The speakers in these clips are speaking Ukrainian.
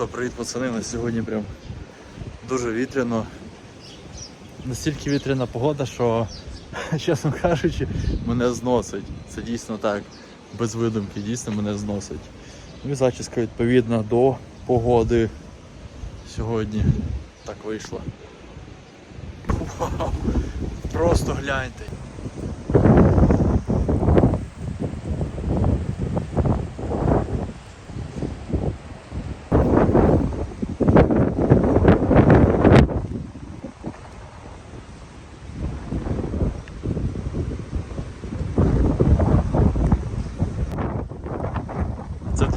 що, привіт пацани, на сьогодні прям дуже вітряно. Настільки вітряна погода, що, чесно кажучи, мене зносить. Це дійсно так, без видумки, дійсно мене зносить. Ну і зачіска відповідна до погоди сьогодні так вийшла. Вау! Просто гляньте.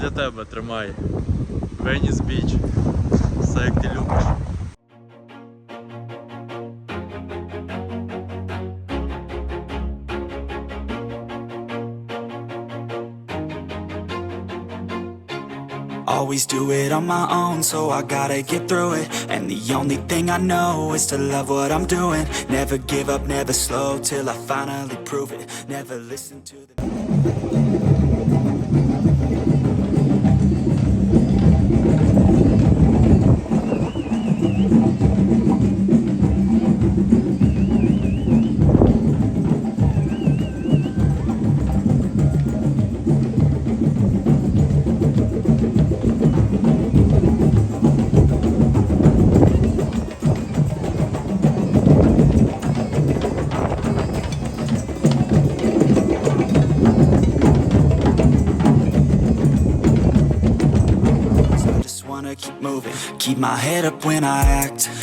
для тебе тримай. Веніс Біч. Все як ти любиш. Always do it on my own, so I gotta get through it. And the only thing I know is to love what I'm doing. Never give up, never slow till I finally prove it. Never listen to the. My head up when I act.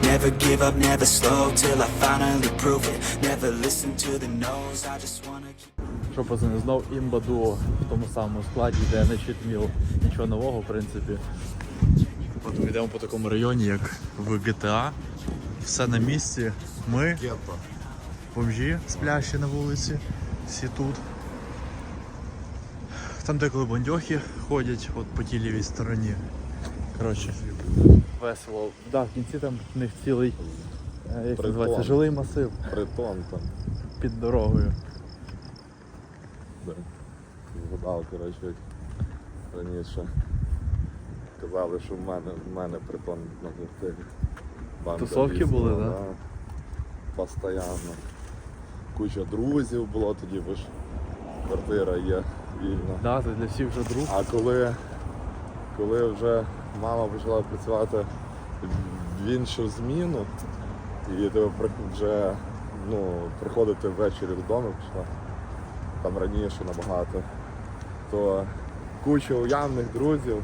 Never give up, never slow till I finally prove it. Never listen to the no's. I just wanna keep. Що пацани, знов імба дуо в тому самому складі, де не читміл нічого нового, в принципі. От ми йдемо по такому районі, як в GTA. Все на місці. Ми бомжі сплящі на вулиці, всі тут. Там деколи бандьохи ходять, от по тій лівій стороні. Коротше, весело. Да, в кінці там в них цілий е, як це Притон. називається, жилий масив Притон там. під дорогою. Да. Згадав, коротше, як раніше казали, що в мене, в мене притон на. Банка Тусовки вісла, були, да? Постоянно. Куча друзів було тоді, бо ж квартира є вільна. Да, це для всіх вже друг. А коли, коли вже мама почала працювати в іншу зміну, і при- вже ну, приходити ввечері додому почала, там раніше набагато, то куча уявних друзів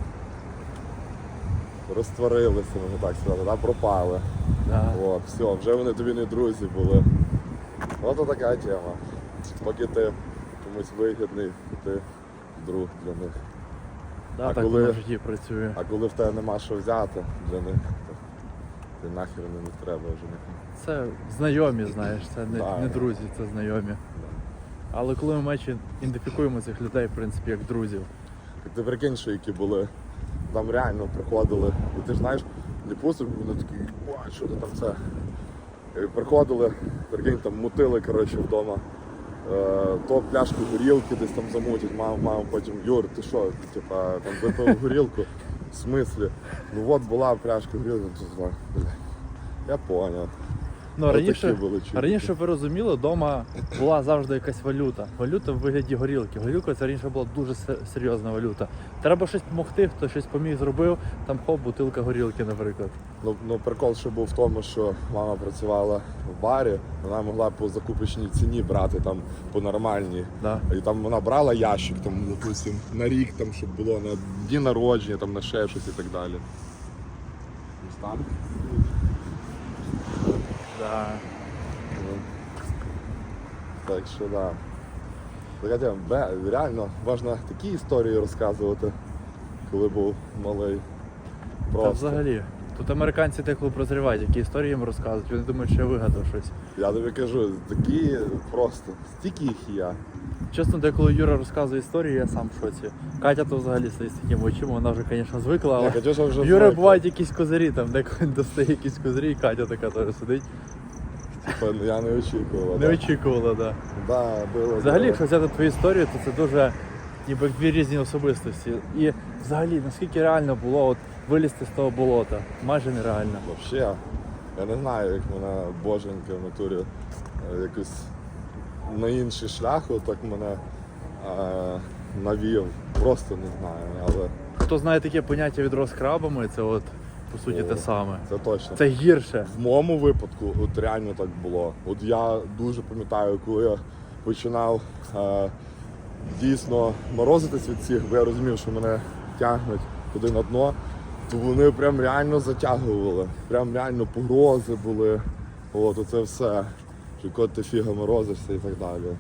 розтворилися, можна так сказати, да, пропали. Да. От, все, вже вони тобі не друзі були. Ото така тема. Поки ти комусь вигідний, ти друг для них. Да, А так коли- воно в житті працює. А коли в тебе нема що взяти для них, то ти нахер не, не треба вже нікому. Це знайомі, знаєш, це не, Да. не друзі, це знайомі. Але коли ми мечі ідентифікуємо цих людей, в принципі, як друзів. Так ти прикинь, що які були. Там реально приходили. І ти ж знаєш, не пустиш, вони такі, що ти там це. І приходили, прикинь, там мутили коротше, вдома. Е, то пляшку горілки десь там замутять, мама, мама потім, Юр, ти що, типа, там випив горілку? В смислі? Ну от була пляшка горілки, то так, бля. Я поняв. Ну, раніше, раніше, щоб ви розуміли, вдома була завжди якась валюта. Валюта в вигляді горілки. Горілка це раніше була дуже серйозна валюта. Треба щось допомогти, хто щось поміг зробив, там хоп, бутилка горілки, наприклад. Ну, ну прикол ще був в тому, що мама працювала в барі, вона могла по закупочній ціні брати там по нормальній. Да. І там вона брала ящик, там, допустим, на рік, там, щоб було на дні народження, там, на ще щось і так далі. Ось там. Да. Ну, Так що да. Така тема, бе, реально можна такі історії розказувати, коли був малий. Та взагалі. Тут американці деколи прозрівають, які історії їм розказують. Вони думають, що я вигадав щось. Я тобі кажу, такі просто, стільки їх є. Чесно, деколи Юра розказує історії, я сам в шоці. Катя то взагалі стоїть з такими очима, вона вже, звісно, звикла, але Катюша вже в Юри звикла. бувають якісь козирі, там деколи достає якісь козирі, і Катя така теж сидить. Типа, ну, Я не очікував. Не да. очікувала, так. Да. Да, було, Взагалі, було. якщо взяти твою історію, то це дуже ніби дві різні особистості. І взагалі, наскільки реально було от вилізти з того болота? Майже нереально. Вообще, я не знаю, як мене боженька в натурі е, якось на інший шлях отак мене е, навів. Просто не знаю, але Хто знає таке поняття відро з крабами, це от по суті те саме. це точно. Це гірше. В моєму випадку от реально так було. От я дуже пам'ятаю, коли я починав е, дійсно морозитись від всіх, бо я розумів, що мене тягнуть туди на дно, то вони прям реально затягували. Прям реально погрози були. От оце все. Що кот ти фіга морозишся і так далі.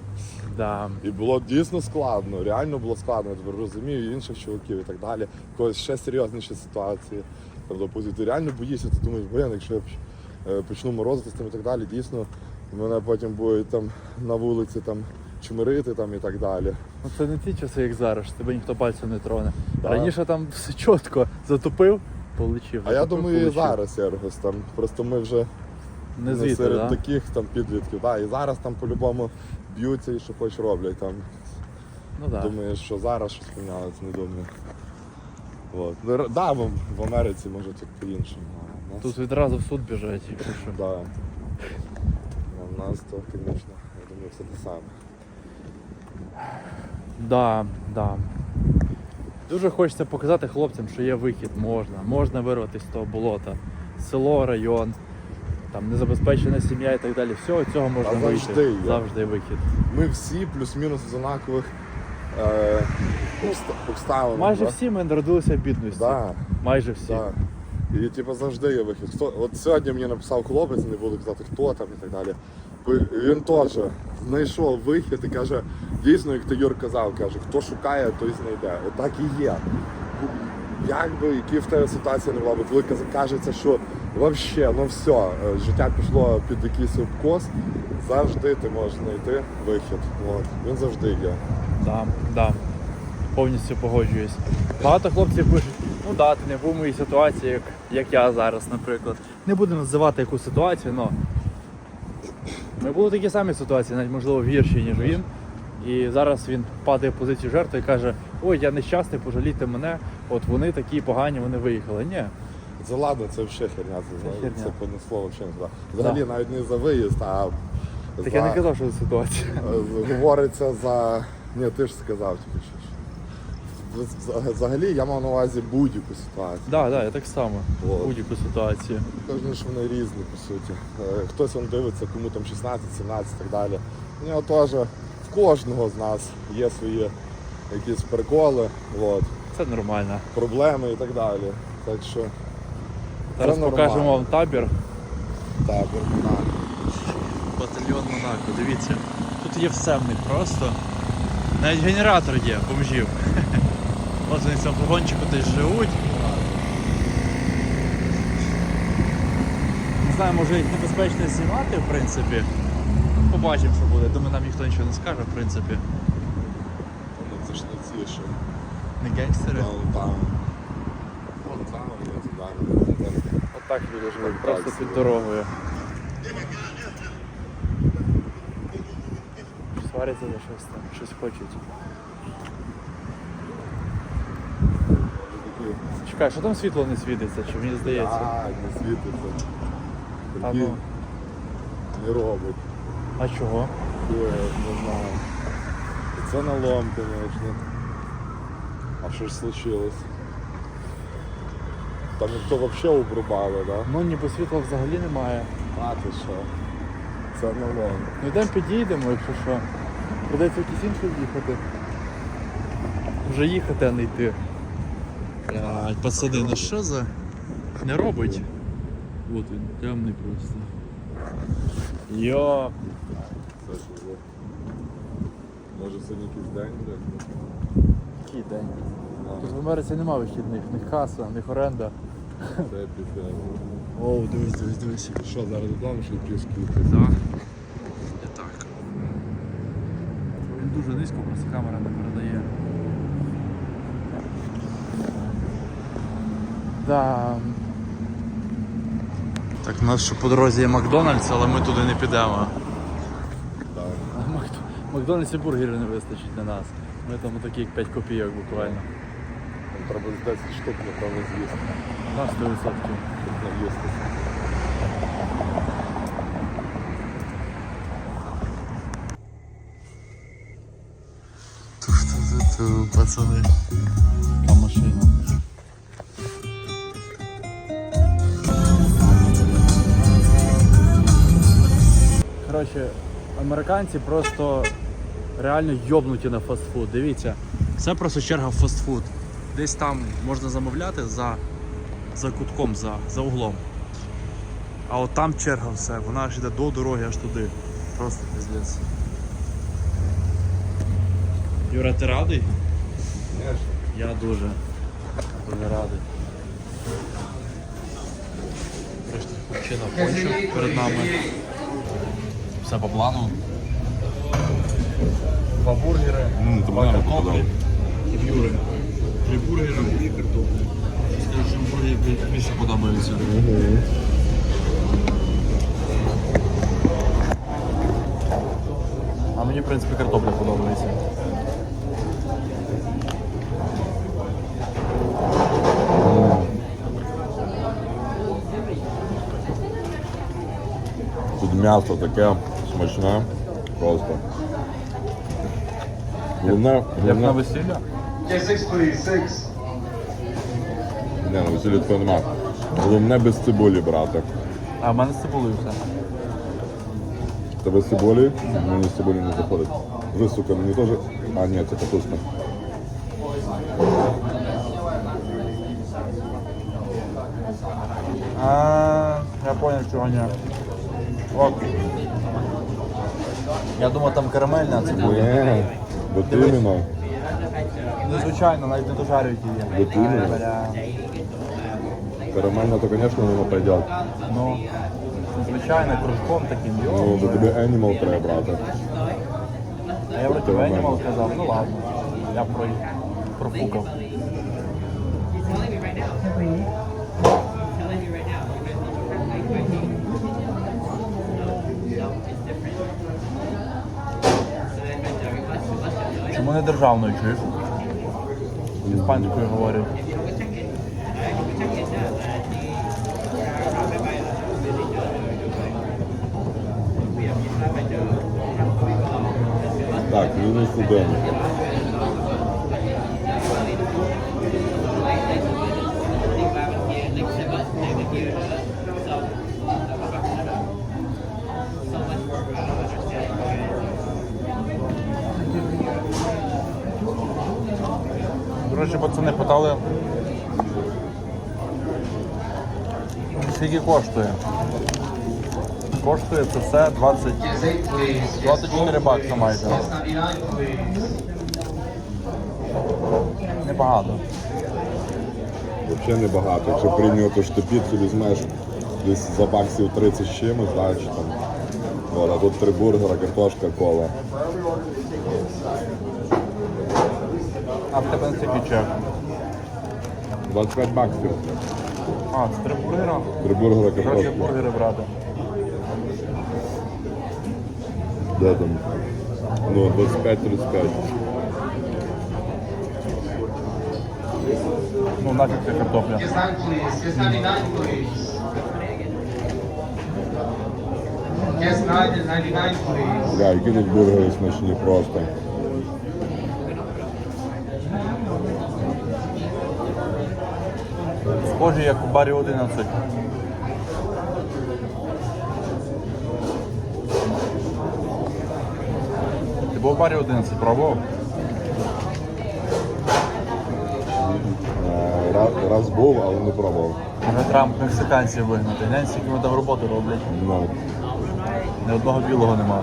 Да. І було дійсно складно, реально було складно, я тепер розумію і інших чуваків і так далі. Когось ще серйозніші ситуації. Там, допустим, ти реально боїшся, ти думаєш, блин, якщо я е, почну морозитись там і так далі, дійсно мене потім будуть там на вулиці там чмирити там і так далі. Ну це не ті часи, як зараз, тебе ніхто пальцем не троне. Да. Раніше там все чітко затупив, полетів. А я затупив, думаю, і зараз Ергос там. Просто ми вже не не звідти, серед да? таких там підлітків. Да, і зараз там по-любому б'ються і що хоч роблять там. Ну да. Думаєш, що зараз щось помінялося, не думаю. От. Ну, да, в, в Америці може тут по-іншому. а в нас- Тут відразу в суд біжать, якщо що. Да. А в нас то, звісно, я думаю, все те саме. Да, да. Дуже хочеться показати хлопцям, що є вихід, можна. Можна вирватися з того болота. Село, район, там незабезпечена сім'я і так далі. Всього цього можна Та вийти. завжди. Завжди вихід. Ми всі плюс-мінус з однакових е, обставин. Майже да? всі ми народилися в бідності. Да, Майже всі. да. І типу завжди є вихід. Хто, от сьогодні мені написав хлопець, не буду казати хто там і так далі. Він теж знайшов вихід і каже, дійсно, як ти Юр казав, каже, хто шукає, той знайде. Отак і є. Як би, які в тебе ситуації не була, бо коли кажеться, що взагалі, ну все, е, життя пішло під якийсь обкос, завжди ти можеш знайти вихід. От. Він завжди є. Да, да. Повністю погоджуюсь. Багато хлопців пишуть, ну да, ти не був в моїй ситуації, як, як я зараз, наприклад. Не буду називати яку ситуацію, але ми були в такій самій ситуації, навіть можливо гірші, ніж він. І зараз він падає в позицію жертви і каже, ой, я нещасний, пожалійте мене, от вони такі погані, вони виїхали. Ні. Це ладно, це взагалі херня, це, Це це, понесло взагалі не туди. Взагалі навіть не за виїзд, а Так за, я не казав, що це ситуація. е, говориться за. Ні, ти ж сказав тільки що. Вз- Взагалі я мав на увазі будь-яку ситуацію. Так, так, я так само. От. Будь-яку ситуацію. Кожен ж вони різні, по суті. Е, Хтось он дивиться, кому там 16, 17 і так далі. У нього теж в кожного з нас є свої якісь приколи, от, Це нормально. проблеми і так далі. Так що Зараз нормально. покажемо вам табір. так, на. Батальйон Монако, дивіться. Тут є все в них просто. Навіть генератор є, бомжів. От вони в цьому вагончику десь живуть. Не знаю, може їх небезпечно знімати, в принципі. Побачимо, що буде. Думаю, нам ніхто нічого не скаже, в принципі. Ну, це ж не ці, що Не гангстери. Даунтаун. Даунтаун, я туди. Отак люди живуть, Так, просто так, під дорогою. Сваряться за щось там, щось хочуть. Чекай, що там світло не світиться, чи мені здається? Так, не світиться. А Такі ну. не робить. А чого? Ой, не знаю. Це налом, звісно. А що ж случилось? Там ніхто взагалі обрубали, да? Ну ніби світла взагалі немає. А ти що? Це налом. Ну йдемо підійдемо, якщо що. Придеться якийсь інший їхати. Вже їхати, а не йти. Блядь, пацани, ну що за. Не робить. От він, темний просто. Йо. Це ж було. Може сьогодні якийсь день, блядь? Який день. Тут в Америці нема вихідних, в них каса, в них оренда. Це після. Оу, дивись, дивись, дивись. Що зараз додому, що трішки? Так. І так. Він дуже низько, просто камера не передає. Да. Так, у нас ще по дорозі є Макдональдс, але ми туди не підемо. Так. Макдональдс і бургерів не вистачить на нас. Ми там такі як 5 копійок буквально. Треба з 10 штук, напевно, з'їсти. На 100%. Щоб наїсти. Ту-ту-ту, пацани. Машина. Коротше, американці просто реально йобнуті на фастфуд. Дивіться, це просто черга в фастфуд. Десь там можна замовляти за, за кутком, за, за углом. А от там черга все, вона аж йде до дороги аж туди. Просто піздець. Юра, ти радий? Я дуже. Дуже радий. Хлопчина кончив перед нами. Все по плану. Два бургери, мене картоплі і. Три бургери і картоплі. Скажу, що бургери більше подобаються. А мені, в принципі, картопля подобається. Тут м'ясо таке смачне, просто. Головне, Як на головне, весілля? Yeah, six, please. Six. не, на весіллі нема. Головне без цибулі брати. А в мене з цибулею все. Та без цибулі? Мені з цибулі не заходить. Ви, сука, мені теж. А, ні, це капуста. А, я понял, чого ні. Ок. Я думав там карамельна цибуля. Ні, бо ти іменно. Незвичайно, навіть не дожарюють її. Іменно. Бля. То, звісно, воно пойде. Ну, звичайно, кружком таким, Ну, йо. до тобі Animal треба брати. А я вроді Animal сказав, ну ладно. Я про... профукав. Чому не державною чуєш? Іспанською говорять. Так, мінус один. Речі, пацани питали. Скільки коштує? Коштує це все 20, Yes, eight, please. 24 бакса майже. Yes, 99, please. Небагато. Взагалі небагато. Якщо порівнювати, що ти піцу візьмеш десь за баксів 30 з чимось, чи там. От, а тут три бургера, картошка, кола. А в тебе скільки чек? 25 баксів. А, це три бургера? Три бургера, Коротше, картошка. бургери брати. Де там? Ну, 25-35. Ну, нафіг ця картопля. Nine, please. Yes, 99, please. Yes, nine and 99, please. Бля, які тут бургери смачні просто. Схожі, як у барі 11. Ти був у барі 11, пробував? Е, Раз, раз був, але не пробував. Вже Трамп мексиканців вигнати. Глянь, скільки вони там роботи роблять. Ну, Ні одного білого нема.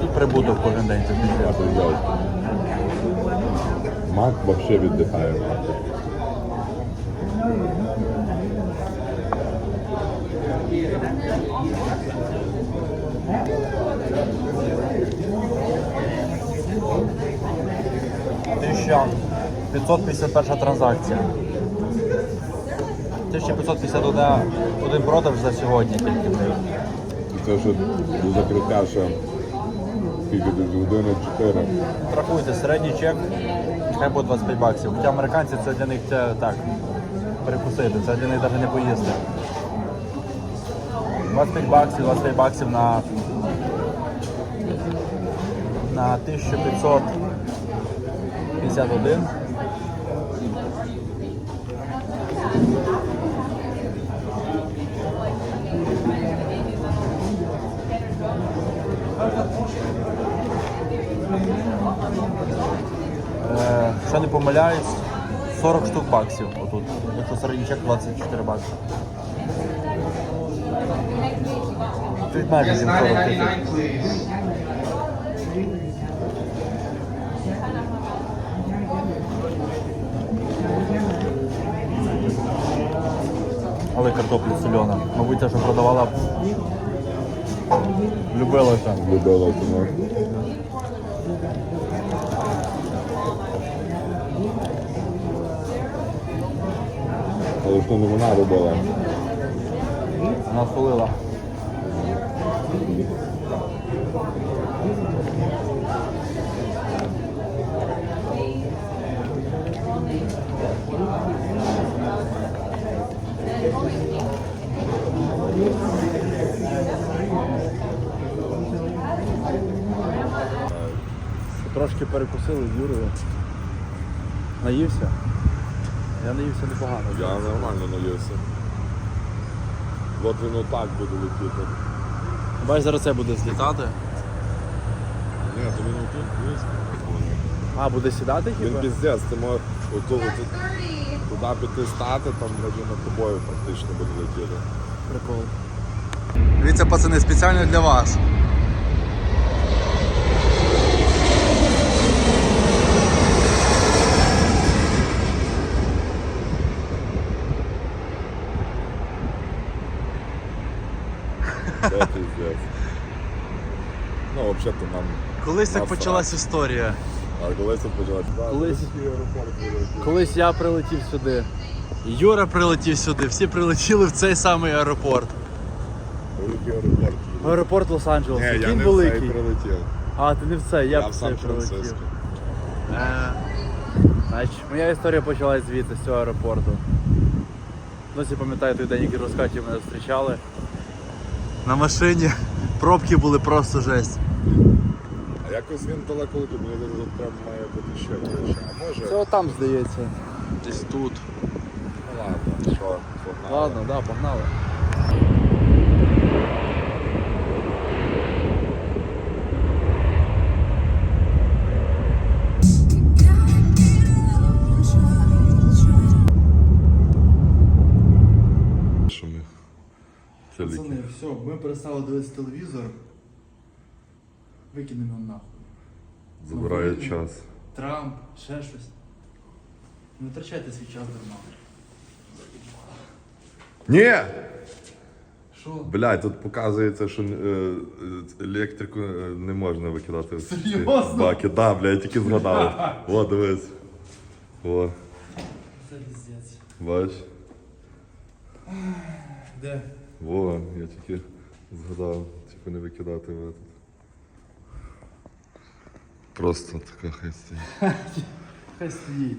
Тут прибуток кожен день, це піздець. Мак взагалі віддихає. Тисяча 551 транзакція. 1551 один продаж за сьогодні тільки. Це до закриття ще скільки десь години 4. Рахуйте, середній чек, хай буде 25 баксів. Хоча американці це для них це так, перекусити, це для них навіть не поїсти. 25 баксів, 25 баксів на, на 1551. Якщо не помиляюсь, 40 штук баксів отут. Якщо середній чек 24 бакси. Тут майже Yes, 740 тисяч. Але картопля сольона. Мабуть, те, що продавала б. Любила це. Любила тому. Але ж то не вона робила. Вона солила. Трошки перекусили з Юрою. Наївся? Я наївся непогано. Я нормально наївся. От він отак буде летіти. Бач, зараз це буде злітати. Ні, то він отут близько. А, буде сідати хіба? Він піздець, ти можеш оту, оту, туди піти стати, там вроді над тобою практично буде летіти. Прикол. Дивіться, пацани, спеціально для вас. Це піздець. Ну, взагалі-то нам. Колись так почалась історія. А коли це почалося? Колись-. Колись я прилетів сюди. Юра прилетів сюди, всі прилетіли в цей самий аеропорт. Великий аеропорт. Аеропорт Лос-Анджелес. Ні, я Який не в великий. цей прилетів. А, ти не в цей, я, Я в в цей прилетів. Сан-Франциско. Е, Значить, моя історія почалась звідти, з цього аеропорту. Досі пам'ятаю той день, як в розкаті мене зустрічали. На машині пробки були просто жесть. Якось він далеко летить, мені здається, тут прям має бути ще ближче. А може? Це отам, здається. Десь тут. Ну ладно, що, погнали. Ладно, да, погнали. Що ми? Це ліки. Пацани, все, ми перестали дивитися телевізор. Викинемо його нахуй. Забирає Ну, час. Трамп, ще щось. Не втрачайте свій час дарма. Ні! Що? Блядь, тут показується, що е, е, електрику е, не можна викидати в ці Серйозно? баки. Да, блядь, я тільки згадав. О, дивись. О, Це піздець. бач. Де? Во, я тільки згадав, типу не викидати в этот. Просто така хай стоїть. Хай стоїть.